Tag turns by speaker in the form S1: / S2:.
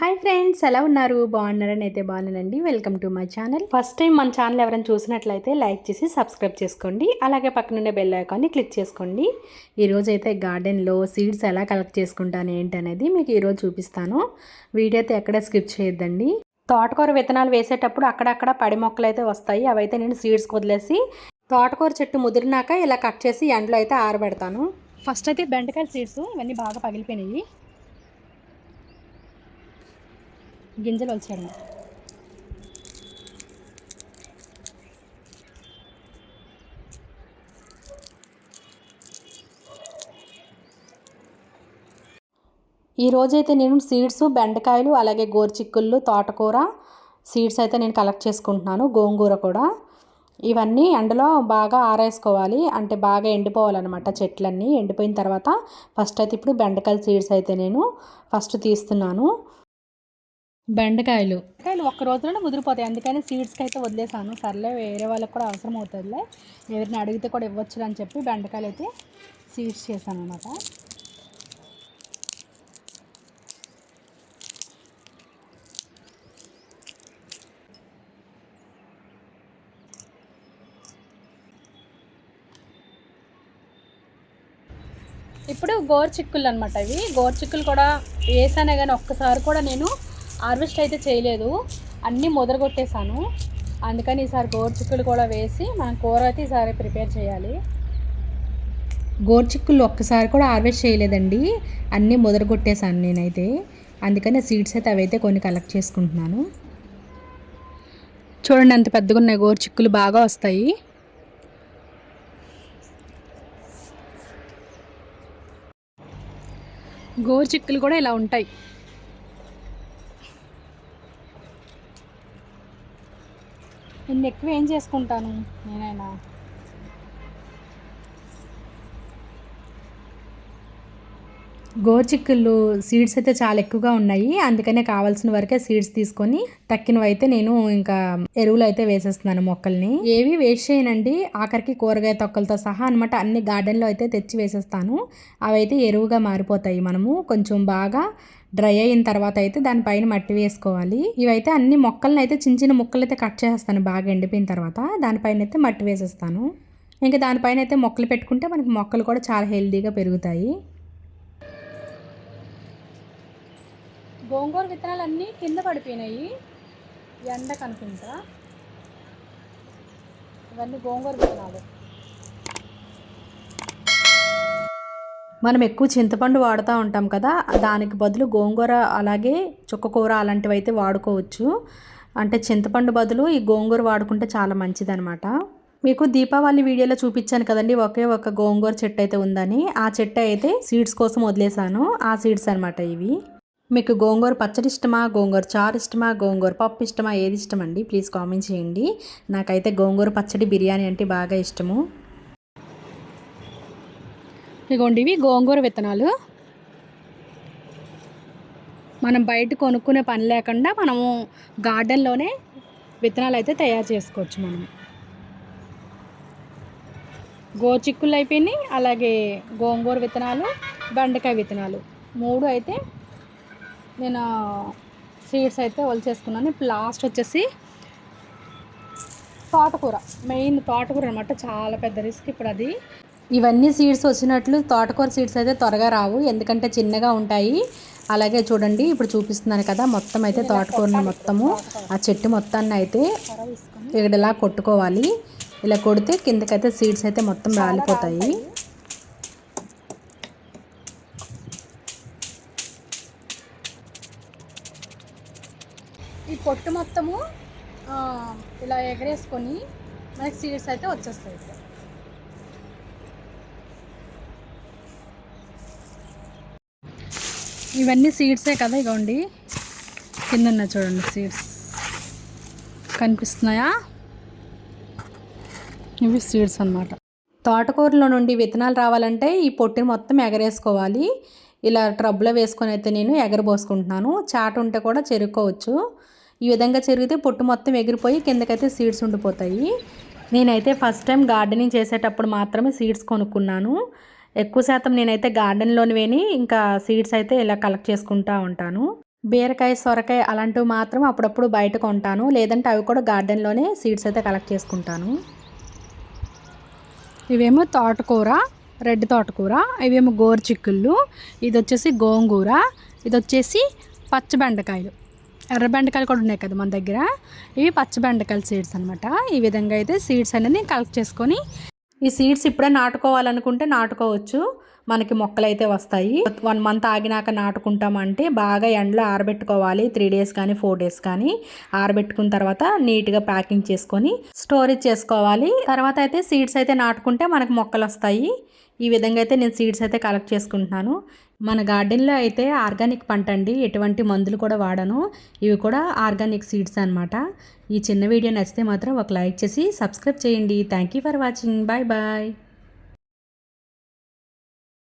S1: Hi friends ఎలా ఉన్నారు? బాగున్నారని అయితే బాగున్నానండి welcome to my channel. First time మన ఛానల్ ఎవరైనా చూసినట్లయితే లైక్ చేసి సబ్స్క్రైబ్ చేసుకోండి. అలాగే పక్కనుండే బెల్ ఐకాన్ని క్లిక్ చేసుకోండి. ఈరోజైతే గార్డెన్లో సీడ్స్ ఎలా కలెక్ట్ చేసుకుంటాను ఏంటనేది మీకు ఈరోజు చూపిస్తాను. వీడియో అయితే ఎక్కడ స్కిప్ చేయొద్దండి. తోటకూర విత్తనాలు వేసేటప్పుడు అక్కడక్కడ పడి మొక్కలు అయితే వస్తాయి. అవైతే నేను సీడ్స్ వదిలేసి తోటకూర చెట్టు ముదిరినాక ఇలా కట్ చేసి ఎండలో అయితే ఆరబెడతాను. ఫస్ట్ అయితే బెండకాయల సీడ్స్ ఇవన్నీ బాగా పగిలిపోయినాయి. గింజలు వచ్చాడు ఈ రోజైతే నేను సీడ్స్ బెండకాయలు అలాగే గోరుచిక్కుళ్ళు తోటకూర సీడ్స్ అయితే నేను కలెక్ట్ చేసుకుంటున్నాను గోంగూర కూడా. ఇవన్నీ ఎండలో బాగా ఆరేసుకోవాలి అంటే బాగా ఎండిపోవాలన్నమాట చెట్లన్నీ. ఎండిపోయిన తర్వాత ఫస్ట్ అయితే ఇప్పుడు బెండకాయల సీడ్స్ అయితే నేను ఫస్ట్ తీస్తున్నాను. బెండకాయలు. బెండకాయలు ఒక్క రోజులోనే ముదిరిపోతాయి. అందుకని సీడ్స్కి అయితే వదిలేసాను సర్లే వేరే వాళ్ళకి కూడా అవసరం అవుతుందిలే. ఎవరిని అడిగితే కూడా ఇవ్వచ్చు అని చెప్పి బెండకాయలు అయితే సీడ్స్ చేశాను అనమాట ఇప్పుడు గోరు చిక్కులు అనమాట ఇవి. గోరుచిక్కులు కూడా వేసానే కానీ ఒక్కసారి కూడా నేను హార్వెస్ట్ అయితే చేయలేదు. అన్నీ మొదలుగొట్టేసాను అందుకని ఈసారి గోరుచిక్కులు కూడా వేసి మనం కూర అయితే ఈసారి ప్రిపేర్ చేయాలి. గోరుచిక్కులు ఒక్కసారి కూడా హార్వెస్ట్ చేయలేదండి. అన్నీ మొదలుగొట్టేసాను నేనైతే. అందుకని సీడ్స్ అయితే అవైతే కొన్ని కలెక్ట్ చేసుకుంటున్నాను. చూడండి అంత పెద్దగా ఉన్నాయి గోరుచిక్కులు బాగా వస్తాయి. గోరుచిక్కులు కూడా ఇలా ఉంటాయి. నేను ఎక్కువ ఏం చేసుకుంటాను? నేనైనా గోరుచిక్కుళ్ళు సీడ్స్ అయితే చాలా ఎక్కువగా ఉన్నాయి. అందుకనే కావాల్సిన వరకే సీడ్స్ తీసుకొని తక్కినవి అయితే నేను ఇంకా ఎరువులు అయితే వేసేస్తున్నాను మొక్కల్ని. ఏవి వేస్ట్ చేయనండి. ఆఖరికి కూరగాయ తొక్కలతో సహా అనమాట అన్ని గార్డెన్లో అయితే తెచ్చి వేసేస్తాను. అవైతే ఎరువుగా మారిపోతాయి మనము. కొంచెం బాగా డ్రై అయిన తర్వాత అయితే దానిపైన మట్టి వేసుకోవాలి. ఇవైతే అన్ని మొక్కలను అయితే చిన్న చిన్న ముక్కలు అయితే కట్ చేస్తాను బాగా ఎండిపోయిన తర్వాత దానిపైన అయితే మట్టి వేసేస్తాను. ఇంకా దానిపైన అయితే మొక్కలు పెట్టుకుంటే మనకి మొక్కలు కూడా చాలా హెల్తీగా పెరుగుతాయి. గోంగూర విత్తనాలు అన్నీ కింద పడిపోయినాయి. ఎండ కనుకుంటా. ఇవన్నీ గోంగూర విత్తనాలు. మనం ఎక్కువ చింతపండు వాడుతూ ఉంటాం కదా దానికి బదులు గోంగూర అలాగే చుక్కకూర అలాంటివి అయితే వాడుకోవచ్చు. అంటే చింతపండు బదులు ఈ గోంగూర వాడుకుంటే చాలా మంచిదనమాట మీకు దీపావళి వీడియోలో చూపించాను కదండి ఒకే ఒక గోంగూర చెట్టు అయితే ఉందని. ఆ చెట్టు అయితే సీడ్స్ కోసం వదిలేసాను ఆ సీడ్స్ అనమాట ఇవి. మీకు గోంగూర పచ్చడి ఇష్టమా? గోంగూర చారు ఇష్టమా? గోంగూర పప్పు ఇష్టమా? ఏది ఇష్టం అండి ప్లీజ్ కామెంట్ చేయండి. నాకైతే గోంగూర పచ్చడి బిర్యానీ అంటే బాగా ఇష్టము. ఇగోండి ఇవి గోంగూర విత్తనాలు. మనం బయట కొనుక్కునే పని లేకుండా మనము గార్డెన్లోనే విత్తనాలు అయితే తయారు చేసుకోవచ్చు మనం గోచిక్కులు అయిపోయినాయి. అలాగే గోంగూర విత్తనాలు బెండకాయ విత్తనాలు. మూడు అయితే నేను సీడ్స్ అయితే ఒలిచేసుకున్నాను ఇప్పుడు లాస్ట్ వచ్చేసి తోటకూర మెయిన్ తోటకూర అనమాట చాలా పెద్ద రిస్క్ ఇప్పుడు అది. ఇవన్నీ సీడ్స్ వచ్చినట్లు తోటకూర సీడ్స్ అయితే త్వరగా రావు. ఎందుకంటే చిన్నగా ఉంటాయి. అలాగే చూడండి ఇప్పుడు చూపిస్తున్నాను కదా మొత్తం అయితే తోటకూరని మొత్తము. ఆ చెట్టు మొత్తాన్ని అయితే ఇక్కడ ఇలా కొట్టుకోవాలి. ఇలా కొడితే కిందకైతే సీడ్స్ అయితే మొత్తం రాలిపోతాయి. ఈ పొట్టు మొత్తము ఇలా ఎగరేసుకొని మనకి సీడ్స్ అయితే వచ్చేస్తాయి. ఇవన్నీ సీడ్సే కదా ఇగోండి. కింద ఉన్నాయి చూడండి సీడ్స్. కనిపిస్తున్నాయా? ఇవి సీడ్స్ అనమాట తోటకూరలో నుండి విత్తనాలు రావాలంటే ఈ పొట్టిని మొత్తం ఎగరేసుకోవాలి. ఇలా ట్రబ్లో వేసుకొని అయితే నేను ఎగరబోసుకుంటున్నాను. చాట ఉంటే కూడా చెరుక్కోవచ్చు. ఈ విధంగా చెరిగితే పొట్టు మొత్తం ఎగిరిపోయి కిందకైతే సీడ్స్ ఉండిపోతాయి. నేనైతే ఫస్ట్ టైం గార్డెనింగ్ చేసేటప్పుడు మాత్రమే సీడ్స్ కొనుక్కున్నాను. ఎక్కువ శాతం నేనైతే గార్డెన్లోనివేని ఇంకా సీడ్స్ అయితే ఇలా కలెక్ట్ చేసుకుంటూ ఉంటాను. బీరకాయ సొరకాయ అలాంటివి మాత్రం అప్పుడప్పుడు బయట కొంటాను. లేదంటే అవి కూడా గార్డెన్లోనే సీడ్స్ అయితే కలెక్ట్ చేసుకుంటాను. ఇవేమో తోటకూర రెడ్ తోటకూర ఇవేమో గోరు చిక్కుళ్ళు ఇది వచ్చేసి గోంగూర ఇది వచ్చేసి పచ్చబెండకాయలు. ఎర్ర బెండకాయలు కూడా ఉన్నాయి కదా మన దగ్గర. ఇవి పచ్చ బెండకాయల సీడ్స్ అనమాట ఈ విధంగా అయితే సీడ్స్ అనేది కలెక్ట్ చేసుకొని ఈ సీడ్స్ ఇప్పుడే నాటుకోవాలనుకుంటే నాటుకోవచ్చు. మనకి మొక్కలు అయితే వస్తాయి. వన్ మంత్ ఆగినాక నాటుకుంటామంటే బాగా ఎండలో ఆరబెట్టుకోవాలి. త్రీ డేస్ కానీ ఫోర్ డేస్ కానీ ఆరబెట్టుకున్న తర్వాత నీట్గా ప్యాకింగ్ చేసుకొని స్టోరేజ్ చేసుకోవాలి. తర్వాత అయితే సీడ్స్ అయితే నాటుకుంటే మనకు మొక్కలు వస్తాయి. ఈ విధంగా అయితే నేను సీడ్స్ అయితే కలెక్ట్ చేసుకుంటున్నాను. మన గార్డెన్లో అయితే ఆర్గానిక్ పంట అండి ఎటువంటి మందులు కూడా వాడను. ఇవి కూడా ఆర్గానిక్ సీడ్స్ అనమాట ఈ చిన్న వీడియో నచ్చితే మాత్రం ఒక లైక్ చేసి సబ్స్క్రైబ్ చేయండి. Thank you for watching. Bye bye.